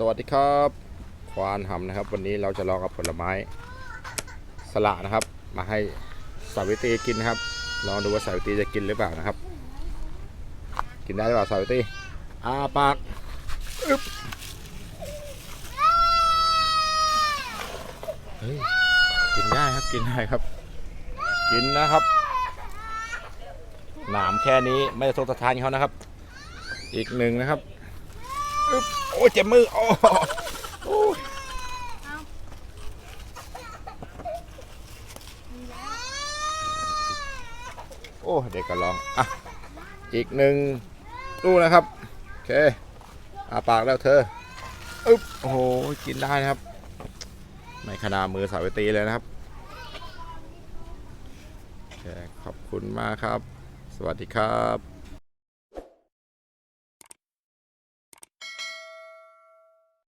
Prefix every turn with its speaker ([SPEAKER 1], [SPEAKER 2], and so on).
[SPEAKER 1] สวัสดีครับควานหำนะครับ วันนี้เราจะลองเอาผลไม้สละนะครับ มาให้สาวิตีกินนะครับลองดูว่าสาวิตีจะกินหรือเปล่านะครับ กินได้หรือเปล่าสาวิตีอาปากอึ๊บเฮ้ยกินได้ครับกินได้ครับ กินนะครับ หนามแค่นี้ไม่ได้โทษทานเขานะครับ อีกหนึ่งนะครับ อึ๊บโอ้เจ็บมือโอ้โอ้ยโอ้เด็กก็ลองอะอีกหนึ่งลูกนะครับโอเคอาปากแล้วเธออึ๊บโอ้โหกินได้นะครับไม่ขนาดมือสาวิตรีเลยนะครับโอเคขอบคุณมากครับ สวัสดีครับ